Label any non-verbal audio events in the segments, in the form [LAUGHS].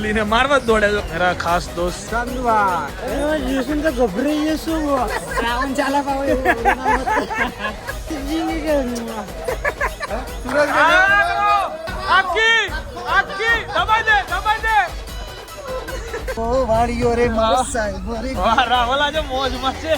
ખોલીને મારવા જ દોડે છો. મેરા ખાસ દોસ્ત. યુસુન તો ગભરાઈ જશું શ્રાવણ ચાલા પાવે આખી! આખી! દબાઈ દે દબાઈ દે! ઓ વાળીઓ રે મારા સાહેબ રે વાહ રાહુલ આજે મોજમાં છે.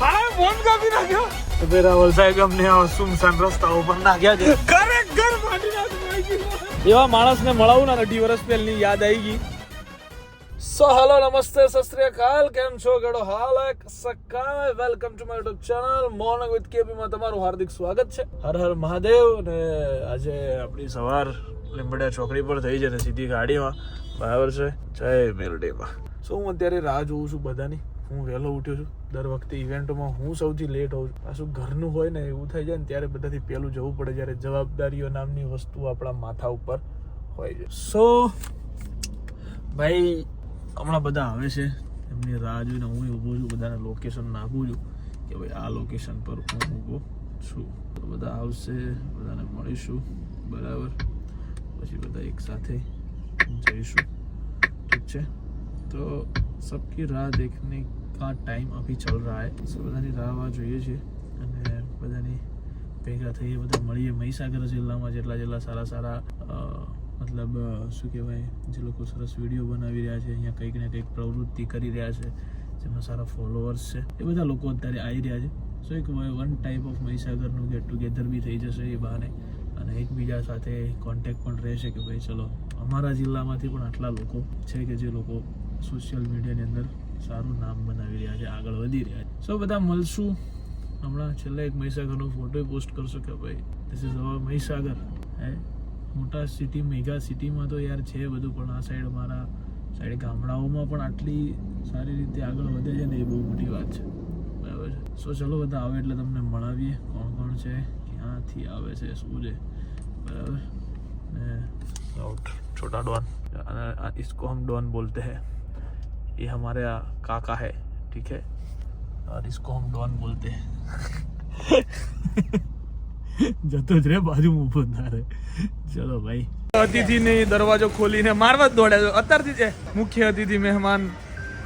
હા ફોન કાપી નાખ્યો. તો બે રાહુલ સાહેબ અમને સુમસાન રસ્તાઓ ઉપર નાખ્યા છે. ખરેખર મારી નાખ એવા માણસને મળાવું ને અઢી વર્ષ પહેલની યાદ આવી ગઈ. સો હેલો નમસ્તે સત કાલ કેમ છો ગડો? હાલ એક સકાય welcome to my YouTube channel morning with KP માં તમારું હાર્દિક સ્વાગત છે. હર હર મહાદેવ ને આજે આપણી સવાર લીંબડિયા ચોકડી પર થઈ છે ને સીધી ગાડીમાં. બરાબર છે? જય મેરડીમાં શું હું અત્યારે રાહ જોઉં છું બધાની? હું વહેલો ઉઠ્યો છું. દર વખતે ઇવેન્ટોમાં હું સૌથી લેટ હોઉં છું. પાછું ઘરનું હોય ને એવું થઈ જાય ને ત્યારે બધાથી પહેલું જવું પડે જ્યારે જવાબદારીઓ નામની વસ્તુ આપણા માથા ઉપર હોય છે. સો ભાઈ, હમણાં બધા આવે છે. એમની રાહ જોઈને હું ઊભો છું, બધાને લોકેશન નાખું છું કે ભાઈ આ લોકેશન પર હું ઊભો છું. બધા આવશે, બધાને મળીશું, બરાબર? પછી બધા એકસાથે જઈશું. ઠીક છે? તો સબકી રાહ દેખને કા ટાઈમ અભી ચલ રહા હૈ સો બધાની રાહ જોઈએ છે અને બધાની ભેગા થઈએ, બધા મળીએ મહીસાગર જિલ્લામાં જેટલા જેટલા સારા સારા મતલબ શું કહેવાય, જે લોકો સરસ વીડિયો બનાવી રહ્યા છે, અહીંયા કંઈક ને કંઈક પ્રવૃત્તિ કરી રહ્યા છે જેમાં સારા ફોલોઅર્સ છે, એ બધા લોકો અત્યારે આવી રહ્યા છે. સો એક વન ટાઈપ ઓફ મહીસાગરનું ગેટ ટુગેધર બી થઈ જશે એ બહાને, અને એકબીજા સાથે કોન્ટેક પણ રહેશે કે ભાઈ, ચલો, અમારા જિલ્લામાંથી પણ આટલા લોકો છે કે જે લોકો સોશિયલ મીડિયાની અંદર સારું નામ બનાવી રહ્યા છે, આગળ વધી રહ્યા છે. સો બધા મળશું. હમણાં છેલ્લે એક મહીસાગરનો ફોટો પોસ્ટ કરશો કે ભાઈ ધીસ ઇઝ અવર મહીસાગર. હે? મોટા સિટી મેગા સિટીમાં તો યાર છે બધું, પણ આ સાઈડ મારા સાઈડ ગામડાઓમાં પણ આટલી સારી રીતે આગળ વધે છે ને એ બહુ મોટી વાત છે. બરાબર છે? સો ચલો બધા આવે એટલે તમને મળાવીએ. કોણ કોણ છે? ક્યાંથી આવે છે? શું છે? બરાબર? ને છોટા ડોન. ઇસકો હમ ડોન બોલતે હૈ. ये हमारे यहाँ काका है ठीक है और इसको हम डॉन बोलते हैं જતો જ રે બાજુ ઊભો જ ના રે ચલો ભાઈ અતિથિને દરવાજો ખોલીને મારવા જ દોડે છે અત્યારથી જ એ મુખ્ય અતિથિ મહેમાન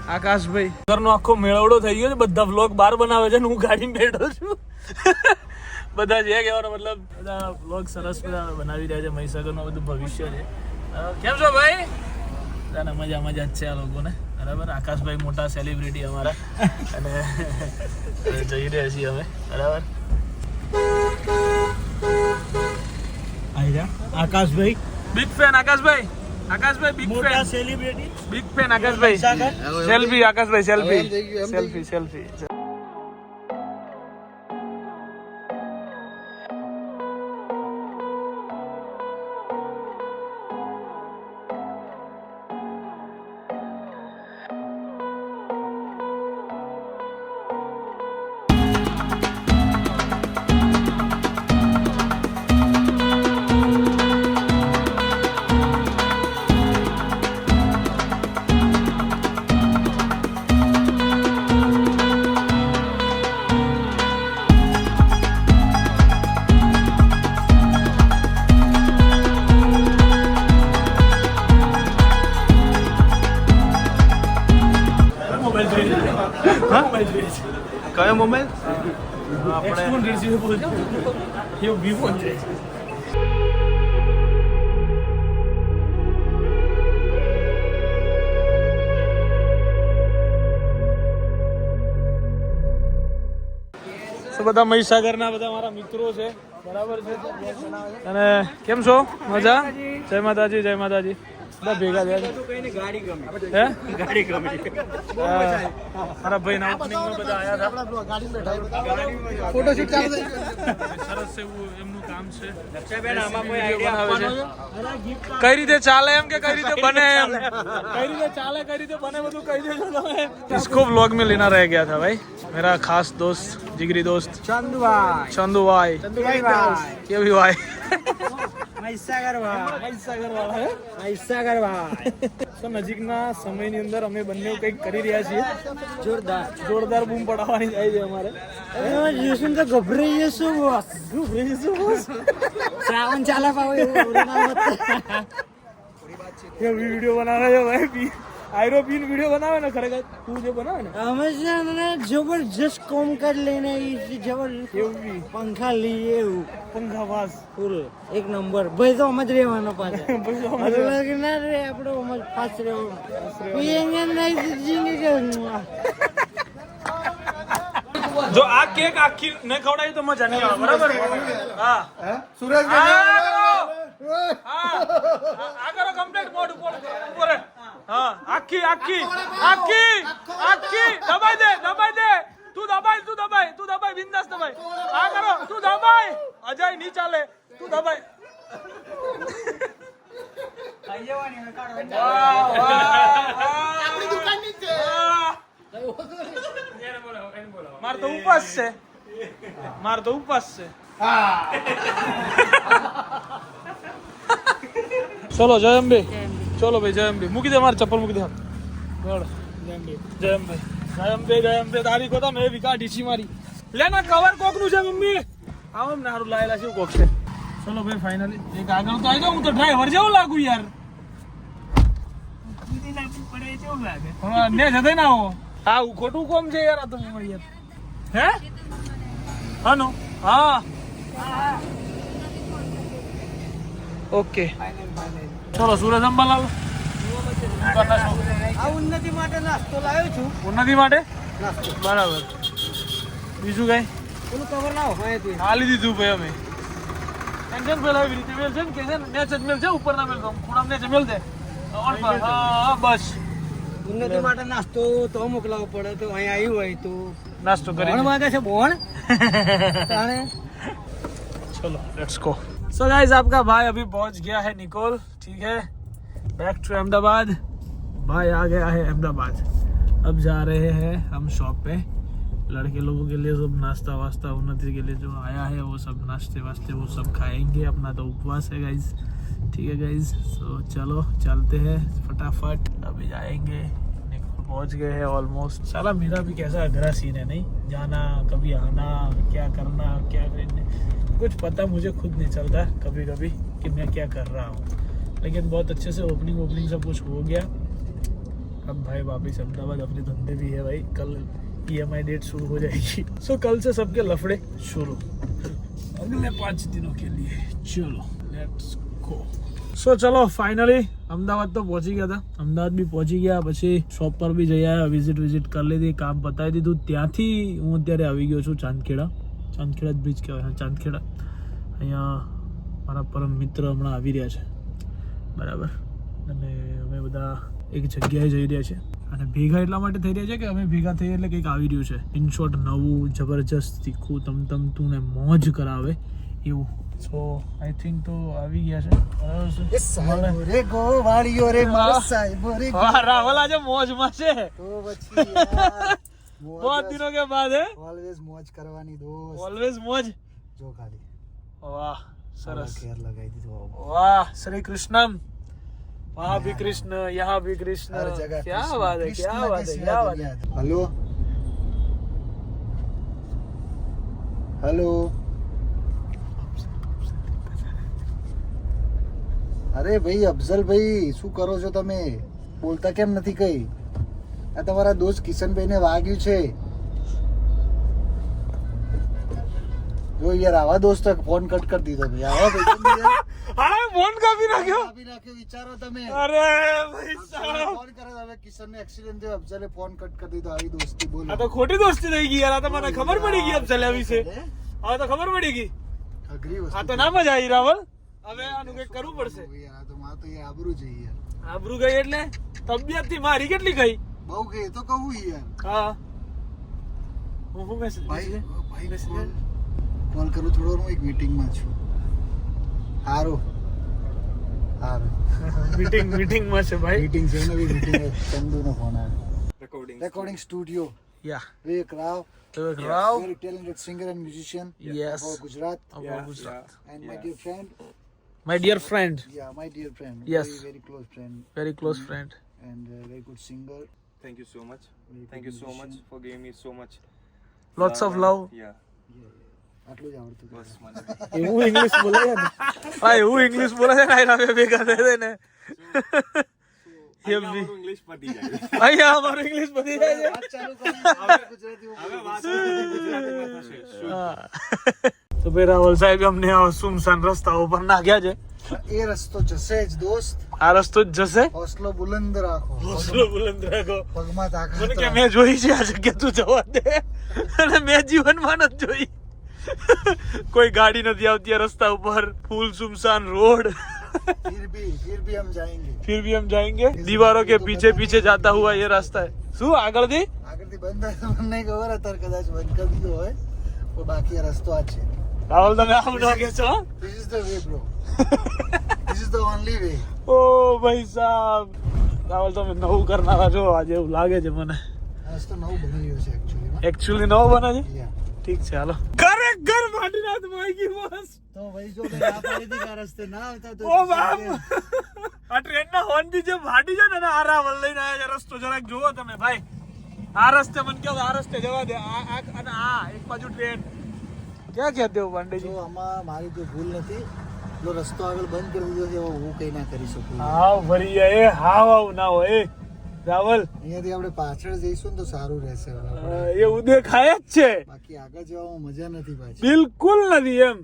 આકાશભાઈ ઘરનો આખો મેળવડો થઈ ગયો છે બધા વ્લોગ બાર બનાવે છે ને હું ગાડીમાં બેઠો છું [LAUGHS] બધા જે કહેવાનો મતલબ બધા વ્લોગ સરસ બધા બનાવી રહ્યા છે મહીસાગરનું બધું ભવિષ્ય છે અ, કેમ છો ભાઈ બધાને મજા મજા જ છે આ લોકોને બરાબર? આકાશભાઈ મોટા સેલિબ્રિટી અમારા. અને જઈ રહ્યા છીએ અમે. બરાબર? Akashbhai? Big fan Akashbhai. આકાશભાઈ big મોટા fan celebrity big fan આકાશભાઈ. Selfie આકાશભાઈ selfie selfie selfie કયો મોબાઈલ આપણે વિવો છે બધા મહીસાગરના બધા મારા મિત્રો છે. અને કેમ છો? મજા? જય માતાજી જય માતાજી. બધા ભેગા થયા હે? મારા ભાઈ ના ઓપનિંગ બધા આયા હતા. ફોટો શૂટ ચાલુ સરસ એવું એમનું કામ છે. દક્ષાબેન આમાં કોઈ આઈડિયા આપવાનો છે. કઈ રીતે ચાલે એમ કે કઈ રીતે બને એમ? કઈ રીતે ચાલે કઈ રીતે બને બધું કહી દેજો તમે? ઇસકો વ્લોગ મે લેના રહી ગયા થા ભાઈ. मेरा खास दोस्त जिगरी दोस्त ચંદુભાઈ चंदू भाई ચંદુભાઈ ભાઈ ये भी भाई મહીસાગર ભાઈ મહીસાગર વાળા હે મહીસાગર ભાઈ તો નજીકના સમયની અંદર અમે બંને કંઈક કરી રહ્યા છીએ જોરદાર જોરદાર બૂમ પડાવવાની જાય છે અમારે યુસુન તો ગભરાઈ જશું બોસ શ્રાવણ ચાલા પાવે ये भी वीडियो बना रहे આયરોપિયન વીડિયો બનાવે ને ખરેખર? તું જે બનાવે ને? અમેઝોન મને જબરજસ્ત કોમ કરી લઈને એ જબરજસ્ત એવું પંખા લઈએ એવું. પંખા પાસ ફૂલ. એક નંબર. ભાઈ તો અમજ રહેવાનો પાછો. [LAUGHS] ના રે આપણો અમજ પાસ રહેવો. નહીં જો આ કેક આખી ન ખવડાવી તો મજા નહીં આવે બરાબર? હા. સુરજ આ કરો કમ્પ્લીટ મોઢ ઉપર ઉપર. હા આખી આખી આખી આખી દબાઈ દે દબાઈ દે. તું દબાઈ તું દબાઈ તું દબાઈ બિંદાસ દબાઈ આ કરો તું દબાઈ અજય નહીં ચાલે તું દબાઈ. માર તો ઉપવાસ છે. માર તો ઉપવાસ છે. [LAUGHS] ચલો જય અંબે. ચલો ભાઈ જય અંબે મૂકી દે મારે ચપ્પલ મૂકી દે. બરાબર. જય અંબે જય અંબે જય અંબે જય અંબે તારી કોતા મેં વિકા છી મારી લેના કવર કોકનું છે મમ્મી આવો ને હારું લાયેલા છે કોક છે ચલો ભાઈ ફાઇનલી એક આગળ તો આવી જાઉં હું તો ડ્રાઈવર જેવું લાગુ યાર। ને જતે ના આવો હા ખોટું કોમ છે યાર આ તો યાર હે? હાનો? હા. ઓકે. ચલો સુરજ અંબાલાલ. ઉન્નતિ માટે નાસ્તો લાવ્યો છું. ઉન્નતિ માટે? બરાબર. બીજું કઈ? પેલું કવર લાવો ભાઈ હાલી દીધું ભાઈ અમે. ટેન્શન ફેલાવી રીતે મેલ છે ને કે છે ને મેચ જ મેલ છે ઉપરના મેલ તો ખૂણા મેચ મેલ છે. હા બસ. ઉન્નતિ માટે નાસ્તો તો મોકલાવો પડે તો અહીંયા આવ્યું હોય તો. નાસ્તો કરી ભણ છે ભણ. [LAUGHS] ચલો લેટ્સ ગો सो गाइस आपका भाई अभी पहुँच गया है निकोल, ठीक है? Back to Ahmedabad. भाई आ गया है अहमदाबाद। अब जा रहे हैं हम शॉप पे। लड़के लोगों के लिए सब नाश्ता वास्ता, उन्नति के लिए जो आया है, वो सब नाश्ते वास्ते वो सब खाएँगे। अपना तो उपवास है गाइज़ ठीक है गाइज़ सो चलो, चलते हैं। फटाफट अभी जाएँगे। पहुँच गए हैं ऑलमोस्ट साला मेरा भी कैसा अगरा सीन है, नहीं? जाना, कभी आना, क्या करना, क्या करने। कुछ पता मुझे खुद नहीं चलता कभी कभी कि मैं क्या कर रहा हूँ। लेकिन बहुत अच्छे से ओपनिंग ओपनिंग सब कुछ हो गया। अब भाई वापस अहमदाबाद, अपने धंधे भी है भाई। कल ई एम आई डेट शुरू हो जाएगी। सो कल से सबके लफड़े शुरू। अगले पाँच दिनों के लिए। चलो लेट्स गो સો ચલો ફાઇનલી અમદાવાદ તો પહોંચી ગયા હતા. અમદાવાદ બી પહોંચી ગયા, પછી શોપ પર બી જઈ આવ્યા વિઝિટ વિઝિટ કરી લીધી, કામ પતાવી દીધું. ત્યાંથી હું અત્યારે આવી ગયો છું ચાંદખેડા. ચાંદખેડા બ્રિજ કહેવાય ચાંદખેડા. અહીંયા મારા પરમ મિત્ર હમણાં આવી રહ્યા છે. બરાબર. અને અમે બધા એક જગ્યાએ જઈ રહ્યા છે અને ભેગા એટલા માટે થઈ રહ્યા છે કે અમે ભેગા થઈએ એટલે કંઈક આવી રહ્યું છે. ઇન શોર્ટ નવું, જબરજસ્ત, તીખું તમ તું ને મોજ કરાવે એવું સો આઈ થિંક તો આવી ગયા છે બરાબર છે મળે. રે ગો વાળીઓ રે મારા સાહેબો રે વાહ, રાહુલ આજે મોજમાં છે તો પછી યાર બહુ દિનો કે બાદ હે ઓલવેઝ મોજ કરવાની દોસ્ત ઓલવેઝ મોજ જો ખાલી વાહ સરસ ઘેર લગાવી દીધો वाह श्री कृष्णम वहाँ भी कृष्ण यहाँ भी कृष्ण हर जगह क्या कृष्ण, बात है कृष्ण क्या के बात है सिवा क्या बात है दुनिया- हेलो हेलो અરે ભાઈ અફઝલભાઈ શું કરો છો તમે? બોલતા કેમ નથી કઈ? આ તમારા દોસ્ત કિશનભાઈને વાગ્યું છે. જો યાર આવા દોસ્ત ફોન કટ કરી દીધો ભાઈ. આવા ભાઈ ફોન કાપી નાખ્યો. કાપી નાખ્યો વિચારો તમે. અરે ભાઈ ફોન કરે હવે કિશનને એક્સિડન્ટ થયો અફઝલે ફોન કટ કરી દીધો આવી દોસ્તી બોલો. આ તો ખોટી દોસ્તી થઈ ગઈ યાર આ તો મને ખબર પડી ગઈ અફઝલે વિશે. હવે તો ખબર પડી ગઈ. અઘરી વસ્તુ આ તો ના મજા આવી રાવલ. હવે આનું કંઈક કરવું પડશે. યાર આ તો માં તો યાર આબરૂ છે યાર. આબરૂ ગઈ એટલે? તબિયતથી મારી કેટલી ગઈ? બહુ ગઈ તો કહું યાર. હા. હું હું મેસેજ ભાઈ ભાઈ કોલ કોલ કરું થોડો હું એક મીટિંગમાં છું. હારું. હારું. મીટિંગ મીટિંગમાં છે ભાઈ. મીટિંગ છે નવી મીટિંગ ચંદુનો ફોન આવ્યો રેકોર્ડિંગ રેકોર્ડિંગ સ્ટુડિયો યા વિવેક રાવ. તો Rao very talented singer and musician. Yes. of Gujarat About Gujarat. and my dear friend My dear friend, yeah my dear friend Yes. very very close friend very close friend. and uh, very good singer Thank you so much. very Thank good you so much musician. for giving me so much. Lots of and- love. Yeah. આટલું જ આવડતું હતું. બસ મને એવું English બોલે છે ને હા એવું ઇંગ્લિશ બોલે છે ને આયરા બે ભેગા થઈ ને એમ બી ઇંગ્લિશ પતી જાય અહીંયા અમારું ઇંગ્લિશ બધી જાય છે વાત ચાલુ કરી ગુજરાતી હવે વાત ગુજરાતીમાં થશે શું? હા. [LAUGHS] તો ભાઈ રાહુલ સાહેબ અમને આ સુમસાન રસ્તા ઉપર નાખ્યા છે એ રસ્તો જશે જ દોસ્ત આ રસ્તો જ જશે હોસલો બુલંદ રાખો હોસલો બુલંદ રાખો પગમાં તાકાત મને કે રાખો. મેં જોઈ છે આ જગ્યા તું જવા દે અને મેં જીવનમાં નથી જોઈ કોઈ ગાડી નથી આવતી આ રસ્તા ઉપર ફૂલ સુમસાન રોડ फिर भी फिर भी हम जाएंगे फिर भी हम जाएंगे दीवारों के पीछे पीछे जाता हुआ ये रास्ता है શું આગળથી આગળથી બંધ થાય તો મને નહીં ખબર અત્યારે કદાચ બંધ કરી દીધો હોય તો બાકી આ રસ્તો આ જ છે રાહુલ તમે આમ લાગે છો this is the way bro this is the only way ઓ ભાઈ સાહેબ રાહુલ તમે નવું કરનારા છો. આજે એવું લાગે છે મને. આ રસ્તો નવું બની રહ્યો છે એકચ્યુઅલી એકચ્યુઅલી નવો બને છે? ઠીક છે હાલો. ખરેખર માટીનાથમાં ગઈ બસ તો ભાઈ જો મેં ના પાડી કે આ રસ્તે ના આવતા તો ઓ બાપ. [LAUGHS] આ ટ્રેન ના હોર્નથી જે ફાટી છે ને આ રાવલ લઈને આવ્યા છે રસ્તો જરાક જુઓ તમે ભાઈ. આ રસ્તે મને કહો આ રસ્તે જવા દે. આ આ અને આ એક બાજુ ટ્રેન. ક્યાં કહેતે હો પાંડેજી? આમાં મારી કોઈ ભૂલ નથી. જો રસ્તો આગળ બંધ કરી દીધો છે એવો હું કઈ ના કરી શકું. હા જાય એ હાવ હાવ ના હોય રાવલ. અહીંયાથી આપણે પાછળ જઈશું ને તો સારું રહેશે એ ઉદય ખાય જ છે. બાકી આગળ જવામાં મજા નથી પાછી. બિલકુલ નથી એમ.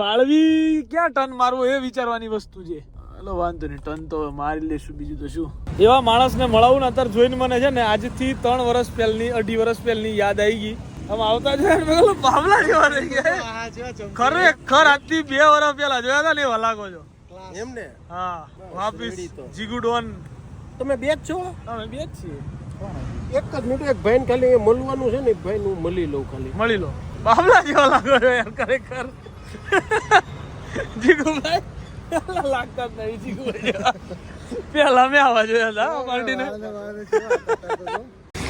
વાળવી ક્યાં ટન મારવું એ વિચારવાની વસ્તુ છે. હાલો વાંધો નહીં ટન તો મારી લેશું બીજું તો શું. એવા માણસને મળાવું ને અત્યારે જોઈને મને છે ને આજથી ત્રણ વર્ષ પહેલની અઢી વર્ષ પહેલની યાદ આવી ગઈ. આમ આવતા જોયા ને મેં કીધું બાબલા જેવા રહી ગયા. આ જેવા ચમકી ખરેખર આજથી બે વર્ષ પહેલા જોયા હતા ને લાગો છો. એમ ને હા વાપીસ જીગુ ડોન તમે બે જ છો? અમે બે જ છીએ. એક જ મિનિટ એક ભાઈને ખાલી મળવાનું છે ને ભાઈ હું મળી લઉં ખાલી. મળી લો. બાબલા જેવા લાગો છો યાર ખરેખર. જીગુભાઈ લાગતા જ નહીં જીગુભાઈ. પેલા મેં આવા જોયા હતા પાર્ટીને. વાળને વાળને કેવા હતા તો જો.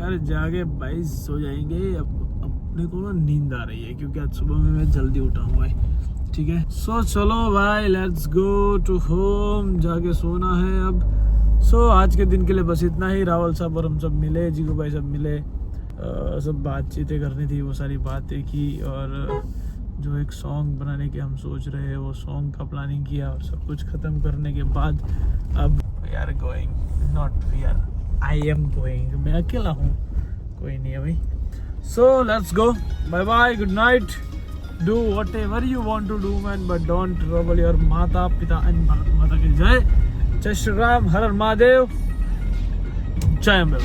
घर जाके भाई सो जाएँगे। अब अपने को ना नींद आ रही है क्योंकि आज सुबह में मैं जल्दी उठा हूँ भाई। ठीक है? सो so, चलो भाई लेट्स गो टू होम जाके सोना है अब। सो so, आज के दिन के लिए बस इतना ही। रावल साहब और हम सब मिले जीगू भाई सब मिले। अ, सब बातचीतें करनी थी वो सारी बातें की और जो एक सॉन्ग बनाने के हम सोच रहे हैं वो सॉन्ग का प्लानिंग किया और सब कुछ खत्म करने के बाद अब we are going not we are I am going मैं अकेला हूँ। कोई नहीं है भाई। So let's go bye bye good night do whatever you want to do man but don't trouble your mata pita and Bharat माता की जय जय श्री राम हर हर महादेव जय अम्बे।